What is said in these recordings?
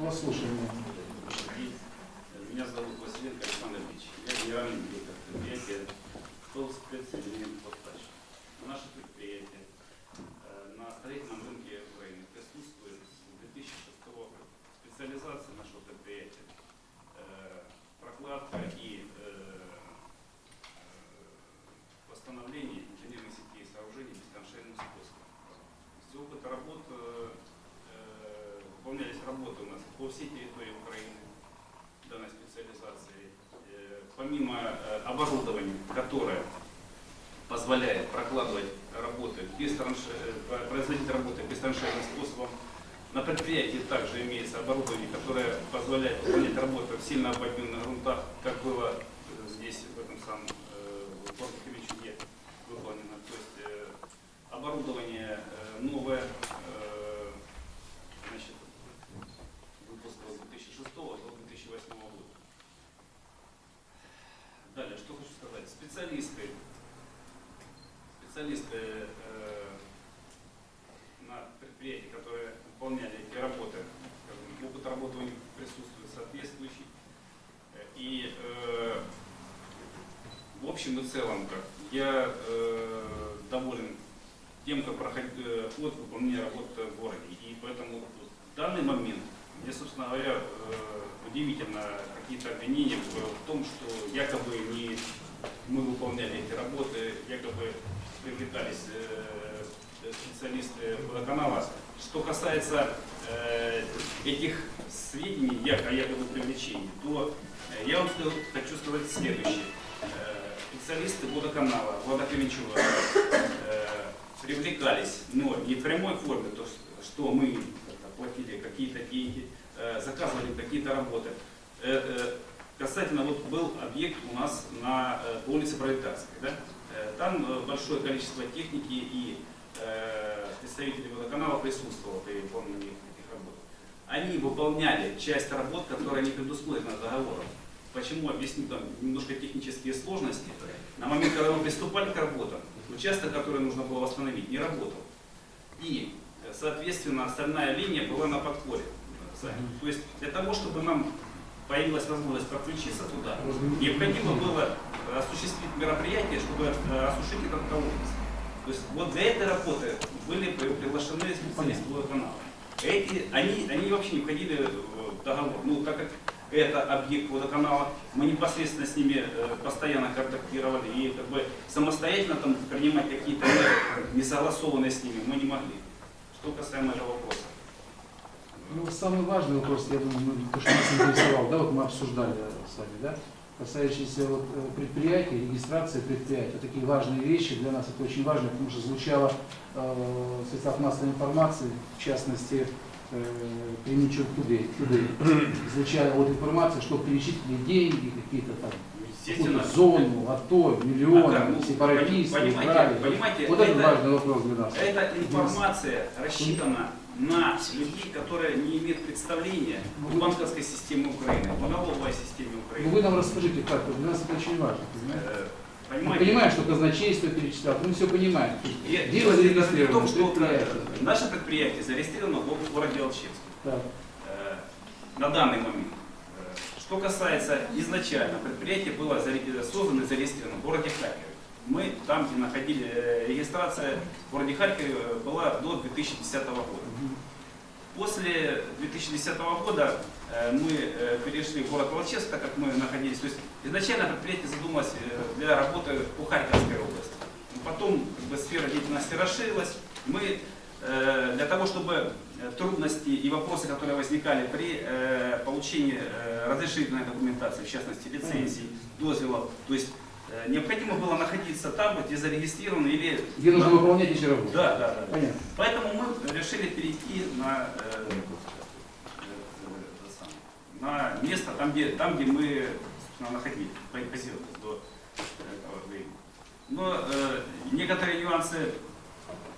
Вас слушаем. Меня зовут Василенко Александр Ильич. Я генеральный директор предприятия «Спецэлемент Постач». Наше предприятие э, на строительном рынке Украины присутствует с 2006 года. Специализация нашего предприятия э, прокладка и э, э, восстановление инженерных сетей и сооружений бесконшейным способом. С опыта работ э, э, выполнялись работы у нас по всей территории Украины данной специализации. Э, Помимо э, оборудования, которое позволяет прокладывать работы без транше- э, про- производить работы бестраншейным способом, на предприятии также имеется оборудование, которое позволяет выполнять работы в сильно обводненных грунтах, как было здесь, в этом самом Кривичуге выполнено. То есть оборудование новое, э, значит, выпуска с 2006 до 2008 года. Далее, что хочу сказать. Специалисты, специалисты э, на предприятии, которые выполняли эти работы, опыт работы у них присутствует соответствующий. И э, в общем и целом, как, я э, доволен тем, как проходит э, от выполнения работ в городе. И поэтому в данный момент мне, собственно говоря, э, удивительно какие-то обвинения в том, что якобы не мы выполняли эти работы, якобы привлекались э, специалисты водоканала. Что касается э, этих сведений о якобы привлечении, то э, я вам хочу сказать следующее. Э, Специалисты водоканала, водокременчуга э, привлекались, но не в прямой форме, то, что мы платили какие-то деньги, э, заказывали какие-то работы. Э, э, Касательно, вот был объект у нас на улице Пролетарской, да? Там большое количество техники и представителей водоканала присутствовало при выполнении этих работ. Они выполняли часть работ, которые не предусмотрены договором. Почему? Объясню там немножко технические сложности. На момент, когда мы приступали к работам, участок, который нужно было восстановить, не работал. И, соответственно, остальная линия была на подходе. То есть для того, чтобы нам появилась возможность подключиться туда, необходимо было осуществить мероприятие, чтобы э, осушить этот колодец. То есть вот для этой работы были при- приглашены специалисты водоканала. Эти, они, они вообще не входили в договор. Ну, так как это объект водоканала, мы непосредственно с ними э, постоянно контактировали и как бы самостоятельно там принимать какие-то меры, не согласованные с ними, мы не могли. Что касаемо этого вопроса. Ну, самый важный вопрос, я думаю, мы- то, что нас интересовал, да, вот мы обсуждали с вами, да, касающийся вот э, предприятий, регистрации предприятий, вот такие важные вещи для нас это очень важно, потому что звучало э, в средствах массовой информации, в частности, э, Кременчук Today, Today, звучала вот информация, что перечислили деньги, какие-то там, Естественно, зону, АТО, А миллионы, как? Ну, сепаратисты, понимаете, понимаете, Вот это это- важный вопрос для нас. Эта информация рассчитана на людей, которые не имеют представления в банковской системе Украины, в налоговой системе Ну Украины. вы нам расскажите, как, для нас это очень важно, понимаете? Э, Мы Понимаете? понимаем, что казначейство перечислял, мы все понимаем. И Дело дело в зарегистрировано, том, что предприятие. наше предприятие зарегистрировано в городе Алчевск Так. э, на данный момент. Что касается изначально, предприятие было создано и зарегистрировано в городе Харькове. Мы там, где находили э, регистрация в городе Харькове, была до 2010 года. После 2010 года э, мы э, перешли в город Волческ, так как мы находились. То есть изначально предприятие задумалось для работы по Харьковской области. Потом как бы, сфера деятельности расширилась. Мы для того, чтобы э, трудности и вопросы, которые возникали при э, получении э, разрешительной документации, в частности лицензий, дозвелов, то есть э, необходимо было находиться там, где зарегистрированы или... Где нужно выполнять эти работы. Да, да, да. Понятно. Поэтому мы решили перейти на, э, э, на место, там где, там, где мы находились, базировались до этого времени. Но э, некоторые нюансы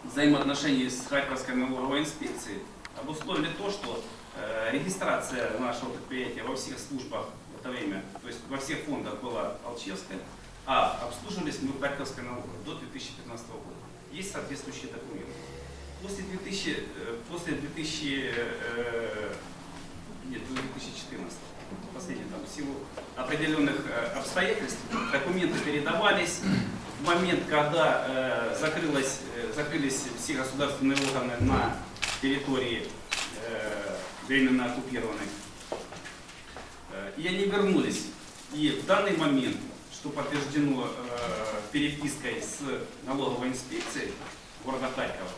взаимоотношений с Харьковской налоговой инспекцией обусловили то, что э, регистрация нашего предприятия во всех службах в это время, то есть во всех фондах была Алчевская, а обслуживались мы в Харьковской налоговой до 2015 года. Есть соответствующие документы. После 2000, э, после 2000, э, нет, 14 последний там, в силу определенных обстоятельств документы передавались в момент, когда э, закрылось, э, закрылись все государственные органы на территории э, временно оккупированной. Э, И они вернулись. И в данный момент, что подтверждено э, перепиской с налоговой инспекцией города Харькова,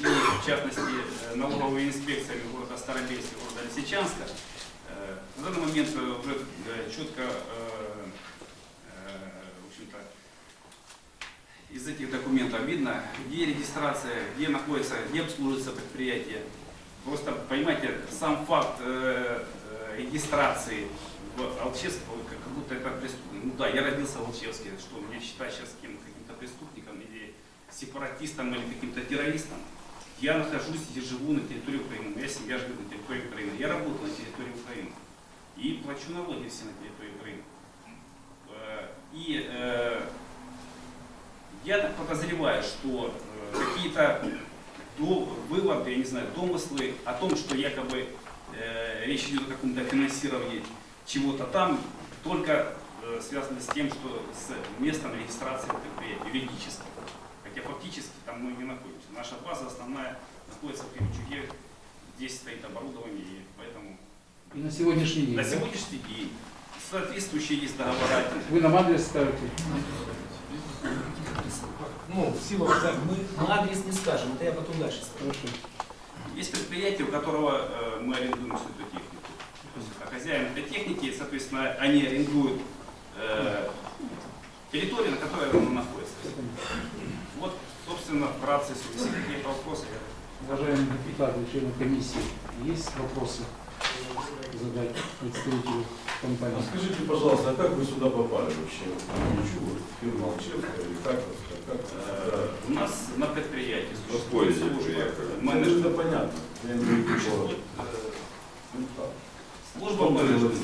э, и в частности э, налоговой инспекцией города Старобельска города Лисичанска, э, в данный момент уже э, четко э, в общем-то, из этих документов видно, где регистрация, где находится, где обслуживается предприятие. Просто, понимаете, сам факт э, э, регистрации в Алчевске, как будто это преступник. Ну да, я родился в Алчевске, что меня считать сейчас кем каким-то преступником или сепаратистом или каким-то террористом. Я нахожусь и живу на территории Украины, моя семья живет на территории Украины, я работаю на территории Украины и плачу налоги все на территории Украины. Э, И я так подозреваю, что э, какие-то выводы, я не знаю, домыслы о том, что якобы э, речь идет о каком-то финансировании чего-то там, только э, связано с тем, что с местом регистрации предприятия юридически. Хотя фактически там мы не находимся. Наша база основная находится в Кременчуге, здесь стоит оборудование, и поэтому И на сегодняшний день. на да? сегодняшний день соответствующие есть договора. Вы нам адрес ставите. Ну, в силу так, мы, мы адрес не скажем, это я потом дальше скажу. Есть предприятие, у которого э, мы арендуем всю эту технику. То есть, а хозяин этой техники, соответственно, они арендуют э, территорию, на которой она находится. Вот, собственно, вкратце, если какие-то вопросы, я Уважаемые депутаты, члены комиссии, есть вопросы задать представителю А компании? скажите, пожалуйста, а как вы сюда попали вообще? Ничего, фирма Алчевская или как вас? Э, У нас на предприятии существует служба приехали? это менеджмента. понятно. Ну. Служба менеджмента.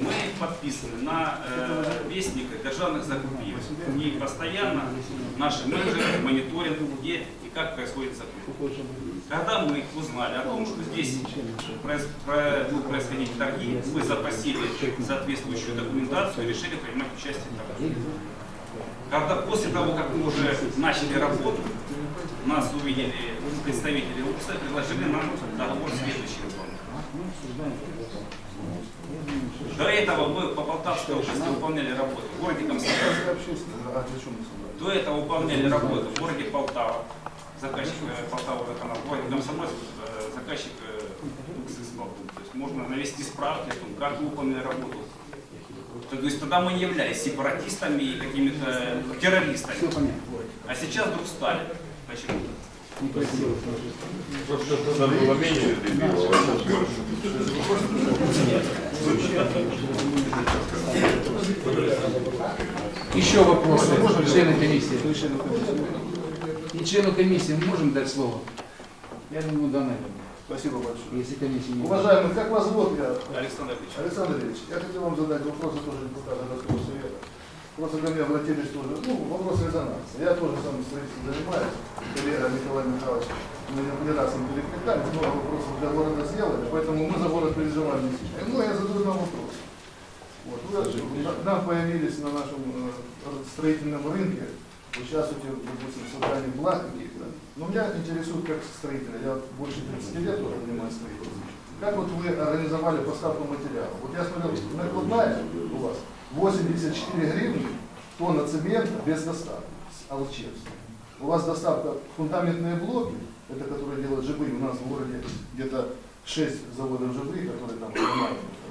Мы подписаны на э, вестник державных закупок. И постоянно наши менеджеры мониторят, где и как происходит закупка. Когда мы узнали о том, что здесь про- будут происходить торги, мы запросили соответствующую документацию и решили принимать участие в торгах. Когда после того, как мы уже начали работу, нас увидели представители УКСа, предложили нам договор следующий выполнить. До этого мы по Полтавской области выполняли работу в городе. До этого выполняли работу в городе Полтава. Заказчик э, Полтава водоканал. В городе Комсомольск э, заказчик э, Балту. То есть можно навести справки о том, как мы выполнили работу. То есть тогда мы не являлись сепаратистами и какими-то Все террористами. понятно. А сейчас вдруг стали. Почему-то. Некрасиво. Просто тогда было меньше дебилов, а сейчас больше. Еще вопросы, члены комиссии? И члену комиссии мы можем дать слово? Я думаю, да, наверное, Спасибо большое. если комиссия не... Уважаемый, как вас зовут? Я Александр Ильич. Александр Ильич, я хотел вам задать вопросы тоже депутата городского совета. Просто ко мне обратились тоже, ну, вопрос резонанса. Я тоже сам строительством занимаюсь, коллега Николай Михайлович, мы не не раз им перекликались, много вопросов для города сделали, поэтому мы за город переживаем не сильно. Ну, я задаю вам вопрос. Вот, нам появились на нашем э, строительном рынке, участвуйте, допустим, в создании благ каких-то. Но меня интересует как строителя, я больше 30 лет уже занимаюсь строительством. Как вот вы организовали поставку материала? Вот я смотрел, накладная у вас 84 гривны тонна цемента без доставки с Алчевска. У вас доставка фундаментные блоки, это которые делают ЖБ, у нас в городе где-то 6 заводов ЖБ, которые там.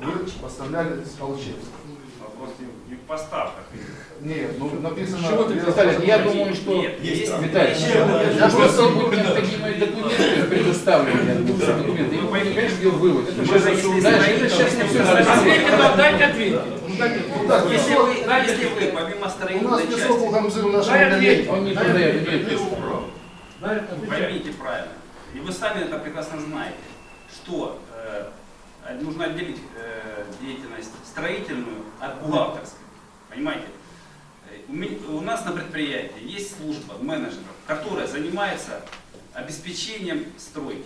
Вы поставляли с Алчевска. Вопрос не не в поставках. Нет, ну написано... Чего ты, Виталий, я думаю, что... Нет, Есть. Виталий, я просто будут необходимые документы предоставлены, все документы. И мы, конечно, сделал вывод. Это сейчас не все Ответьте нам, дайте ответить. Ну. Ну, так, Если вы, если вы помимо У нас строительной песок части, у Гамзы Дай отделении. ответь. Он не продает, имеет песок. Поймите правильно, и вы сами это прекрасно знаете, что э, нужно отделить э, деятельность строительную от бухгалтерской. Понимаете? Э, У, нас на предприятии есть служба менеджеров, которая занимается обеспечением стройки.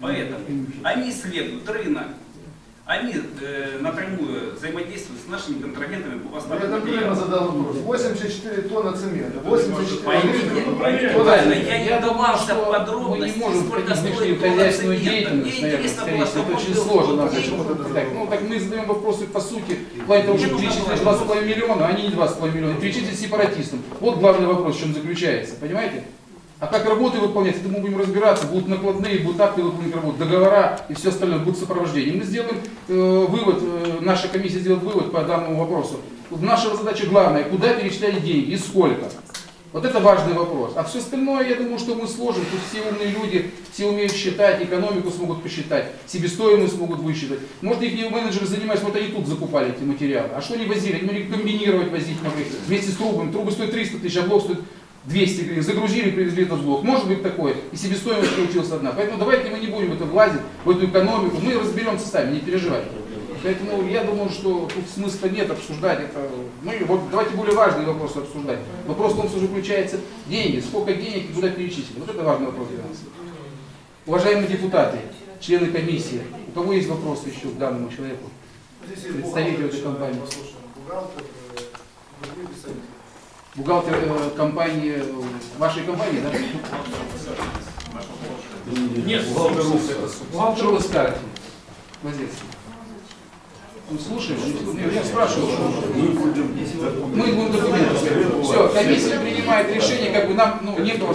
Поэтому они исследуют рынок, они э, напрямую взаимодействуют с нашими контрагентами по Я поставке конкретно материалов. задал вопрос. 84 тонны цемента. 84 Поймите, тонны. правильно, я не Я что в мы подробности, не можем сколько стоит тонна хозяйственную цемента. деятельность, Мне интересно было, всего. Это очень сложно. нам почему-то так. Ну, так мы задаем вопросы по сути. В плане того, что перечислить было 2,5 миллиона, а они не 2,5 миллиона. Перечислить сепаратистам. Вот главный вопрос, в чем заключается. Понимаете? А как работы выполнять, это мы будем разбираться, будут накладные, будут акты выполнения работ, договора и все остальное, будет сопровождение. Мы сделаем э, вывод, э, наша комиссия сделает вывод по данному вопросу. Наша задача главная, куда перечислять деньги и сколько. Вот это важный вопрос. А все остальное, я думаю, что мы сложим. Тут все умные люди, все умеют считать, экономику смогут посчитать, себестоимость смогут высчитать. Может, их менеджеры занимаются, вот они тут закупали эти материалы. А что они возили? Они могли комбинировать, возить могли вместе с трубами. Трубы стоят 300 тысяч, а блок стоит 200 гривен. Загрузили, привезли этот блок. Может быть такое. И себестоимость получилась одна. Поэтому давайте мы не будем в это влазить, в эту экономику. Мы разберемся сами, не переживайте. Поэтому я думаю, что тут смысла нет обсуждать это. И вот давайте более важные вопросы обсуждать. Вопрос в том, что заключается деньги, сколько денег и куда перечислить. Вот это важный вопрос для нас. Уважаемые депутаты, члены комиссии, у кого есть вопросы еще к данному человеку? Бухгалтер, этой компании. Бухгалтер, э, компании, э, вашей компании, да? Нет, Бухгалтер бухгалтер Что вы скажете? Лазецкий? Ну, слушаем, ну, я спрашиваю. Мы будем Мы будем документы. Все, комиссия принимает решение, как бы нам ну, некого